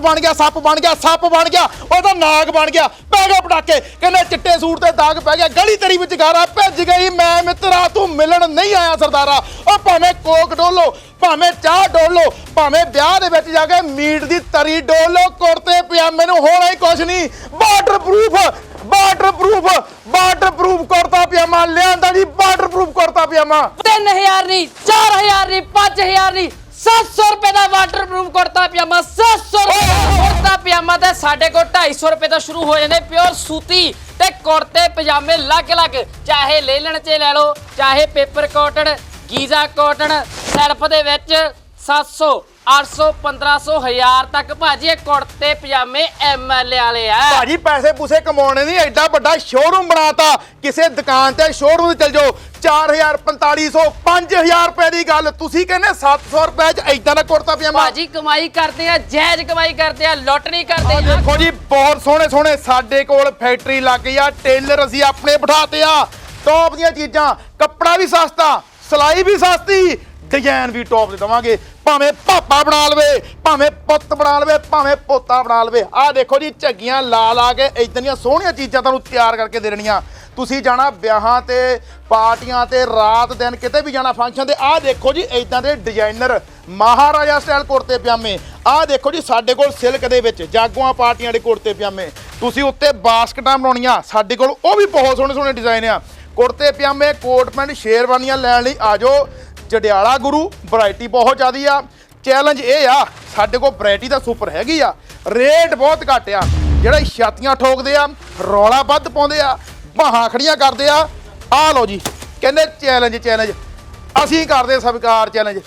ਬਣ ਗਿਆ, ਸੱਪ ਬਣ ਗਿਆ, ਸੱਪ ਬਣ ਗਿਆ ਉਹ ਨਾਗ ਬਣ ਗਿਆ। ਪੈ ਗਿਆ ਪਟਾਕੇ, ਕਹਿੰਦੇ ਚਿੱਟੇ ਸੂਟ ਤੇ ਦਾਗ ਪੈ ਗਿਆ। ਗਲੀ ਤੇਰੀ ਵਿੱਚ ਗਾਰਾ ਭੱਜ ਗਈ, ਮੈਂ ਮਿੱਤਰਾ, ਤੂੰ ਮਿਲਣ ਨਹੀਂ ਆਇਆ ਸਰਦਾਰਾ। ਉਹ ਭਾਵੇਂ ਕੋਕ ਡੋਲੋ, ਭਾਵੇਂ ਚਾਹ ਡੋਲੋ, ਭਾਵੇਂ ਵਿਆਹ ਦੇ ਵਿੱਚ ਜਾ ਕੇ ਮੀਟ ਦੀ ਤਰੀ ਡੋਲੋ, ਕੁੜਤੇ ਪਿਆ ਮੈਨੂੰ ਹੋਣਾ ਹੀ ਕੁਛ ਨਹੀਂ। Waterproof waterproof waterproof kurta pajama ਲਿਆਂਦਾ ਜੀ ਵਾਟਰਪ੍ਰੂਫ ਕੁੜਤਾ ਪਜਾਮਾ। 3000 ਨਹੀਂ 4000 ਨਹੀਂ 5000 ਨਹੀਂ 700 ਰੁਪਏ ਦਾ ਵਾਟਰਪ੍ਰੂਫ ਕੁੜਤਾ ਪਜਾਮਾ 700 ਰੁਪਏ ਦਾ ਕੁੜਤਾ ਪਜਾਮਾ ਤੇ ਸਾਡੇ ਕੋਲ 250 ਰੁਪਏ ਤੋਂ ਸ਼ੁਰੂ ਹੋ ਜਾਂਦੇ ਪਿਓਰ ਸੂਤੀ ਤੇ ਕੁੜਤੇ ਪਜਾਮੇ ਅਲੱਗ-ਅਲੱਗ ਚਾਹੇ ਲੇਲਣ ਚ ਲੈ ਲਓ ਚਾਹੇ paper cotton Giza cotton self ਦੇ ਵਿੱਚ 700 800 1500 1000 ਤੱਕ ਭਾਜੀ ਇਹ ਕੁੜਤੇ ਪਜਾਮੇ ਐਮਐਲ ਵਾਲੇ ਆ। ਭਾਜੀ ਪੈਸੇ ਪੂਸੇ ਕਮਾਉਣੇ ਨਹੀਂ ਐਡਾ ਵੱਡਾ ਸ਼ੋਰੂਮ ਬਣਾਤਾ। ਕਿਸੇ ਦੁਕਾਨ ਤੇ ਸ਼ੋਰੂਮ ਤੇ ਚਲ ਜਾਓ 4000 4500 5000 ਰੁਪਏ ਦੀ ਗੱਲ। ਤੁਸੀਂ ਕਹਿੰਦੇ 700 ਰੁਪਏ ਚ ਐਦਾਂ ਦਾ ਕੁੜਤਾ ਪਜਾਮਾ? ਭਾਜੀ ਕਮਾਈ ਕਰਦੇ ਆ ਜਾਇਜ਼ ਕਮਾਈ ਕਰਦੇ ਆ ਲੁੱਟ ਨਹੀਂ ਆ ਕਰਦੇ ਆ ਦੇਖੋ ਜੀ ਬਹੁਤ ਸੋਹਣੇ ਸੋਹਣੇ ਸਾਡੇ ਕੋਲ ਫੈਕਟਰੀ ਲੱਗ ਗਈ ਆ ਟੇਲਰ ਅਸੀਂ ਆਪਣੇ ਬਿਠਾਤੇ ਆ। ਟੌਪ ਦੀਆਂ ਚੀਜ਼ਾਂ ਕੱਪੜਾ ਵੀ ਸਸਤਾ ਸਿਲਾਈ ਵੀ ਸਸਤੀ ਡਿਜ਼ਾਈਨ ਵੀ ਟੌਪ ਦੇ ਦਵਾਂਗੇ। ਭਾਵੇਂ ਪਾਪਾ ਬਣਾ ਲਵੇ, ਭਾਵੇਂ ਪੁੱਤ ਬਣਾ ਲਵੇ, ਭਾਵੇਂ ਪੋਤਾ ਬਣਾ ਲਵੇ। ਆਹ ਦੇਖੋ ਜੀ, ਝੱਗੀਆਂ ਲਾ ਲਾ ਕੇ ਇਦਾਂ ਦੀਆਂ ਸੋਹਣੀਆਂ ਚੀਜ਼ਾਂ ਤੁਹਾਨੂੰ ਤਿਆਰ ਕਰਕੇ ਦੇ ਦੇਣੀਆਂ। ਤੁਸੀਂ ਜਾਣਾ ਵਿਆਹਾਂ ਤੇ, ਪਾਰਟੀਆਂ ਤੇ, ਰਾਤ ਦਿਨ ਕਿਤੇ ਵੀ ਜਾਣਾ ਫੰਕਸ਼ਨ ਤੇ। ਆਹ ਦੇਖੋ ਜੀ ਇਦਾਂ ਦੇ ਡਿਜ਼ਾਈਨਰ ਮਹਾਰਾਜਾ ਸਟਾਈਲ ਕੁੜਤੇ ਪਜਾਮੇ। ਆਹ ਦੇਖੋ ਜੀ, ਸਾਡੇ ਕੋਲ ਸਿਲਕ ਦੇ ਵਿੱਚ ਜਾਗੋਆਂ ਪਾਰਟੀਆਂ ਦੇ ਕੁੜਤੇ ਪਜਾਮੇ। ਤੁਸੀਂ ਉੱਤੇ ਬਾਸਕਟਾਂ ਬਣਾਉਣੀਆਂ। ਸਾਡੇ ਕੋਲ ਉਹ ਵੀ ਬਹੁਤ ਸੋਹਣੇ ਸੋਹਣੇ ਡਿਜ਼ਾਈਨ ਆ। ਕੁੜਤੇ ਪਜਾਮੇ ਕੋਟ ਪੈਂਟ ਸ਼ੇਰਵਾਨੀਆਂ ਲੈਣ ਲਈ ਆਜੋ ਜਡਿਆਲਾ ਗੁਰੂ ਵੈਰਾਈਟੀ ਬਹੁਤ ਜ਼ਿਆਦੀ ਆ। ਚੈਲੰਜ ਇਹ ਆ, ਸਾਡੇ ਕੋਲ ਵੈਰਾਈਟੀ ਦਾ ਸੁਪਰ ਹੈਗੀ ਆ। ਰੇਟ ਬਹੁਤ ਘੱਟ ਆ। ਜਿਹੜੇ ਛਾਤੀਆਂ ਠੋਕਦੇ ਆ, ਰੌਲਾ ਵੱਧ ਪਾਉਂਦੇ ਆ, ਬਾਹਾਂ ਖੜੀਆਂ ਕਰਦੇ ਆ। ਆ ਲਓ ਜੀ, ਕਹਿੰਦੇ ਚੈਲੰਜ ਚੈਲੰਜ ਅਸੀਂ ਕਰਦੇ ਸਵੀਕਾਰ ਚੈਲੰਜ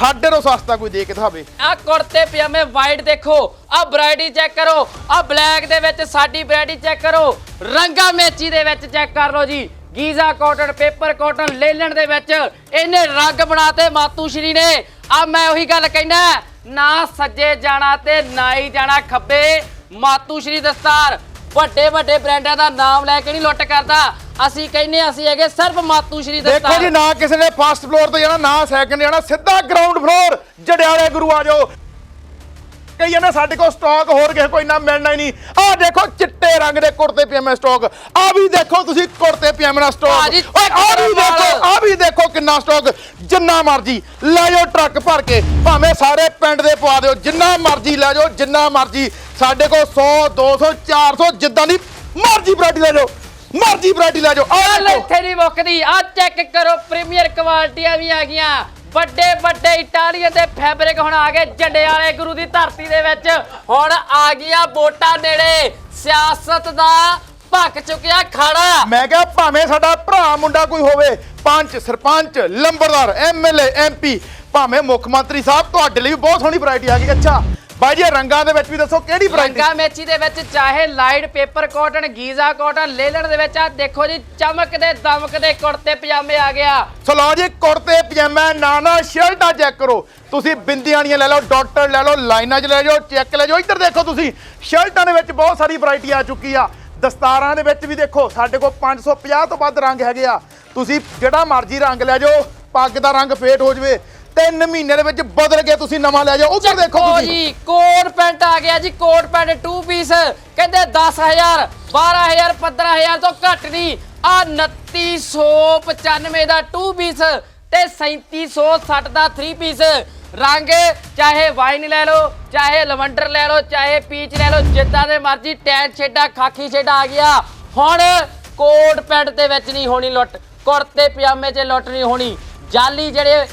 ਸਾਡੇ ਤੋਂ ਸਸਤਾ ਕੋਈ ਦੇ ਕੇ ਦਿਖਾਵੇ। ਆ ਕੁੜਤੇ, ਪਜਾਮੇ ਵਾਈਟ ਦੇਖੋ, ਆ ਵੈਰਾਈਟੀ ਚੈੱਕ ਕਰੋ, ਆ ਬਲੈਕ ਦੇ ਵਿੱਚ ਸਾਡੀ ਵੈਰਾਈਟੀ ਚੈੱਕ ਕਰੋ, ਰੰਗਾ ਮੇਚੀ ਦੇ ਵਿੱਚ ਚੈੱਕ ਕਰ ਲਓ ਜੀ। Giza cotton paper cotton linen ਦੇ ਵਿੱਚ ਇਹਨੇ ਰੰਗ ਬਣਾਤੇ ਮਾਤੂ ਸ਼੍ਰੀ ਨੇ। ਆ ਮੈਂ ਉਹੀ ਗੱਲ ਕਹਿਣਾ, ਨਾ ਸੱਜੇ ਜਾਣਾ ਤੇ ਨਾ ਹੀ ਜਾਣਾ ਖੱਬੇ। ਮਾਤੂ ਸ਼੍ਰੀ ਦਸਤਾਰ ਵੱਡੇ ਵੱਡੇ ਬ੍ਰਾਂਡਾਂ ਦਾ ਨਾਮ ਲੈ ਕੇ ਨਹੀਂ ਲੁੱਟ ਕਰਦਾ। ਅਸੀਂ ਕਹਿੰਨੇ ਅਸੀਂ ਹੈਗੇ ਸਿਰਫ ਮਾਤੂ ਸ਼੍ਰੀ ਦੇਖੋ ਜੀ, ਨਾ ਕਿਸੇ ਨੇ ਫਸਟ ਫਲੋਰ ਤੋਂ ਜਾਣਾ, ਨਾ ਸੈਕੰਡ ਜਾਣਾ, ਸਿੱਧਾ ਗਰਾਊਂਡ ਫਲੋਰ ਜੜਿਆਲੇ ਗੁਰੂ ਆ ਜਾਓ। ਕਈਆਂ ਨੇ ਸਾਡੇ ਕੋਲ ਸਟਾਕ ਹੋਰ ਕਿਸੇ ਕੋਈ ਨਾ ਮਿਲਣਾ ਹੀ ਨਹੀਂ। ਆਹ ਦੇਖੋ ਚਿੱਟੇ ਰੰਗ ਦੇ ਕੁੜਤੇ ਪਜਾਮੇ ਸਟਾਕ ਆ ਵੀ ਦੇਖੋ ਤੁਸੀਂ ਕੁੜਤੇ ਪਜਾਮੇ ਦਾ ਸਟਾਕ ਭਾਜੀ, ਓਏ ਆ ਵੀ ਦੇਖੋ ਨਾਲ। ਆ ਵੀ ਦੇਖੋ ਕਿੰਨਾ ਸਟਾਕ ਜਿੰਨਾ ਮਰਜ਼ੀ ਲੈ ਜਾਓ ਟਰੱਕ ਭਰ ਕੇ ਭਾਵੇਂ ਸਾਰੇ ਪਿੰਡ ਦੇ ਪਵਾ ਦਿਓ ਜਿੰਨਾ ਮਰਜ਼ੀ ਲੈ ਜਾਓ ਜਿੰਨਾ ਮਰਜ਼ੀ। ਸਾਡੇ ਕੋਲ 100 200 400 ਜਿੱਦਾਂ ਦੀ ਮਰਜ਼ੀ ਵੈਰਾਈਟੀ ਲੈ ਜਾਓ ਮਰਜ਼ੀ ਵੈਰਾਈਟੀ ਲੈ ਜਾਓ। ਆ ਚੱਲ ਦੇਖੋ। ਇੱਥੇ ਨਹੀਂ ਮੁੱਕਦੀ ਆ ਚੈੱਕ ਕਰੋ ਪ੍ਰੀਮੀਅਰ ਕੁਆਲਿਟੀਆਂ ਵੀ ਆ ਗਈਆਂ। ਵੱਡੇ ਵੱਡੇ ਇਟਾਲੀਅਨ ਦੇ ਫੈਬਰਿਕ ਹੁਣ ਆ ਗਏ ਝੰਡੇ ਵਾਲੇ ਗੁਰੂ ਦੀ ਧਰਤੀ ਦੇ ਵਿੱਚ। ਹੁਣ ਆ ਗਈਆਂ ਵੋਟਾਂ ਨੇੜੇ। ਸਿਆਸਤ ਦਾ ਭੱਕ ਚੁੱਕਿਆ ਖਾੜਾ। ਮੈਂ ਕਿਹਾ ਭਾਵੇਂ ਸਾਡਾ ਭਰਾ ਮੁੰਡਾ ਕੋਈ ਹੋਵੇ, ਪੰਚ, ਸਰਪੰਚ, ਲੰਬੜਦਾਰ ਐਮਐਲਏ ਐਮਪੀ ਭਾਵੇਂ ਮੁੱਖ ਮੰਤਰੀ ਸਾਹਿਬ, ਤੁਹਾਡੇ ਲਈ ਵੀ ਬਹੁਤ ਸੋਹਣੀ ਵੈਰਾਈਟੀ ਆ ਗਈ। ਅੱਛਾ ਬਾਈ ਜੀ ਰੰਗਾਂ ਦੇ ਵਿੱਚ ਵੀ ਦੱਸੋ ਕਿਹੜੀ ਵੈਰਾਈਟੀ ਰੰਗਾ ਮੇਚੀ ਦੇ ਵਿੱਚ ਚਾਹੇ light paper cotton Giza cotton linen ਦੇ ਵਿੱਚ ਆ ਦੇਖੋ ਜੀ ਚਮਕਦੇ ਦਮਕਦੇ ਕੁੜਤੇ ਪਜਾਮੇ ਆ ਗਿਆ ਸੋ ਲਓ ਜੀ ਕੁੜਤੇ ਪਜਾਮਾ ਨਾ ਨਾ ਸ਼ਰਟਾਂ ਚੈੱਕ ਕਰੋ। ਤੁਸੀਂ ਬਿੰਦੀਆਂ ਵਾਲੀਆਂ ਲੈ ਲਓ ਡਾਟਰ ਲੈ ਲਓ ਲਾਈਨਾਂ 'ਚ ਲੈ ਜਾਓ ਚੈੱਕ ਲੈ ਜਾਓ। ਇੱਧਰ ਦੇਖੋ ਤੁਸੀਂ ਸ਼ਰਟਾਂ ਦੇ ਵਿੱਚ ਬਹੁਤ ਸਾਰੀ ਵੈਰਾਈਟੀ ਆ ਚੁੱਕੀ ਆ। ਦਸਤਾਰਾਂ ਦੇ ਵਿੱਚ ਵੀ ਦੇਖੋ ਸਾਡੇ ਕੋਲ 550 ਤੋਂ ਵੱਧ ਰੰਗ ਹੈਗੇ ਆ। ਤੁਸੀਂ ਜਿਹੜਾ ਮਰਜ਼ੀ ਰੰਗ ਲੈ ਜਾਓ ਪੱਗ ਦਾ ਰੰਗ ਫੇਟ ਹੋ ਜਵੇ। ਤਿੰਨ ਮਹੀਨੇ ਦੇ ਵਿੱਚ ਬਦਲ ਕੇ ਤੁਸੀਂ ਨਵਾਂ ਲੈ ਜਾਓ। ਉੱਧਰ ਦੇਖੋ ਦੇਖੋ ਤੁਸੀਂ। ਜੀ ਕੋਟ ਪੈਂਟ ਆ ਗਿਆ ਜੀ ਕੋਟ ਪੈਂਟ 2 ਪੀਸ ਕਹਿੰਦੇ 10000 12000 15000 ਤੋਂ ਘੱਟ ਨਹੀਂ। ਆ 2995 ਦਾ 2 ਪੀਸ ਤੇ 3760 ਦਾ 3 ਪੀਸ ਰੰਗ ਚਾਹੇ ਵਾਈਨ ਲੈ ਲਓ ਚਾਹੇ ਲਵੰਡਰ ਲੈ ਲਓ ਚਾਹੇ ਪੀਚ ਲੈ ਲਓ ਜਿੱਦਾਂ ਦੇ ਮਰਜ਼ੀ ਟੈਨ ਛੇਡਾ ਖਾਕੀ ਛੇਡਾ ਆ ਗਿਆ। ਹੁਣ ਕੋਟ ਪੈਂਟ ਦੇ ਵਿੱਚ ਨਹੀਂ ਹੋਣੀ ਲੁੱਟ ਕੁੜਤੇ ਪਜਾਮੇ 'ਚ ਲੁੱਟ ਨਹੀਂ ਹੋਣੀ। ਜਾਲੀ ਜਿਹੜੇ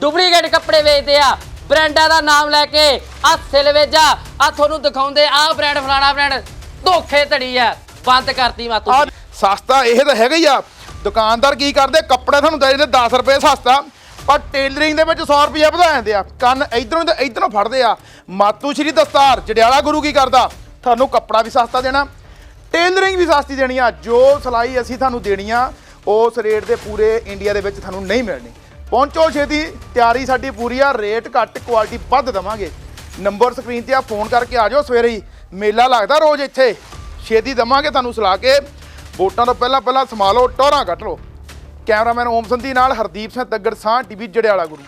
ਡੁਪਲੀਕੇਟ ਕੱਪੜੇ ਵੇਚਦੇ ਆ। ਬ੍ਰਾਂਡਾਂ ਦਾ ਨਾਮ ਲੈ ਕੇ ਆ ਸਿਲਵੇਜਾ ਆ ਤੁਹਾਨੂੰ ਦਿਖਾਉਂਦੇ ਆ ਬ੍ਰਾਂਡ ਫਲਾਣਾ ਬ੍ਰਾਂਡ ਧੋਖੇ ਧੜੀ ਆ। ਬੰਦ ਕਰਤੀ ਮਾਤੂ ਆ ਸਸਤਾ ਇਹ ਤਾਂ ਹੈਗਾ ਹੀ ਆ। ਦੁਕਾਨਦਾਰ ਕੀ ਕਰਦੇ? ਕੱਪੜਾ ਤੁਹਾਨੂੰ ਦੇ ਦਿੰਦੇ 10 ਰੁਪਏ ਸਸਤਾ। ਪਰ ਟੇਲਰਿੰਗ ਦੇ ਵਿੱਚ 100 ਰੁਪਏ ਵਧਾ ਦਿੰਦੇ ਆ। ਕੰਨ ਇਧਰੋਂ ਤੇ ਇਧਰੋਂ ਫੜਦੇ ਆ। ਮਾਤੂ ਸ਼੍ਰੀ ਦਸਤਾਰ, ਜੜਿਆਲਾ ਗੁਰੂ ਕੀ ਕਰਦਾ? ਤੁਹਾਨੂੰ ਕੱਪੜਾ ਵੀ ਸਸਤਾ ਦੇਣਾ। ਟੇਲਰਿੰਗ ਵੀ ਸਸਤੀ ਦੇਣੀ ਆ। ਜੋ ਸਿਲਾਈ ਅਸੀਂ ਤੁਹਾਨੂੰ ਦੇਣੀ ਆ, ਉਸ ਰੇਟ ਦੇ ਪੂਰੇ ਇੰਡੀਆ ਦੇ ਵਿੱਚ ਤੁਹਾਨੂੰ ਨਹੀਂ ਮਿਲਣੀ। ਪਹੁੰਚੋ ਛੇਤੀ, ਤਿਆਰੀ ਸਾਡੀ ਪੂਰੀ ਆ ਰੇਟ ਘੱਟ ਕੁਆਲਿਟੀ ਵੱਧ ਦਵਾਂਗੇ। ਨੰਬਰ ਸਕਰੀਨ ਤੇ ਆ ਫੋਨ ਕਰਕੇ ਆ ਜਾਓ ਸਵੇਰੇ ਹੀ। ਮੇਲਾ ਲੱਗਦਾ ਰੋਜ਼ ਇੱਥੇ। ਛੇਤੀ ਦਵਾਂਗੇ ਤੁਹਾਨੂੰ ਸਲਾ ਕੇ। ਵੋਟਾਂ ਤੋਂ ਪਹਿਲਾਂ ਪਹਿਲਾਂ ਸਮਾ ਲਓ ਟੋਰਾਂ ਕੱਟ ਲਓ। ਕੈਮਰਾਮੈਨ ਓਮ ਸੰਧੀ ਨਾਲ ਹਰਦੀਪ ਸਿੰਘ ਤੱਗੜ ਸਾਹ ਟੀਵੀ ਜੜਿਆਲਾ ਗੁਰੂ।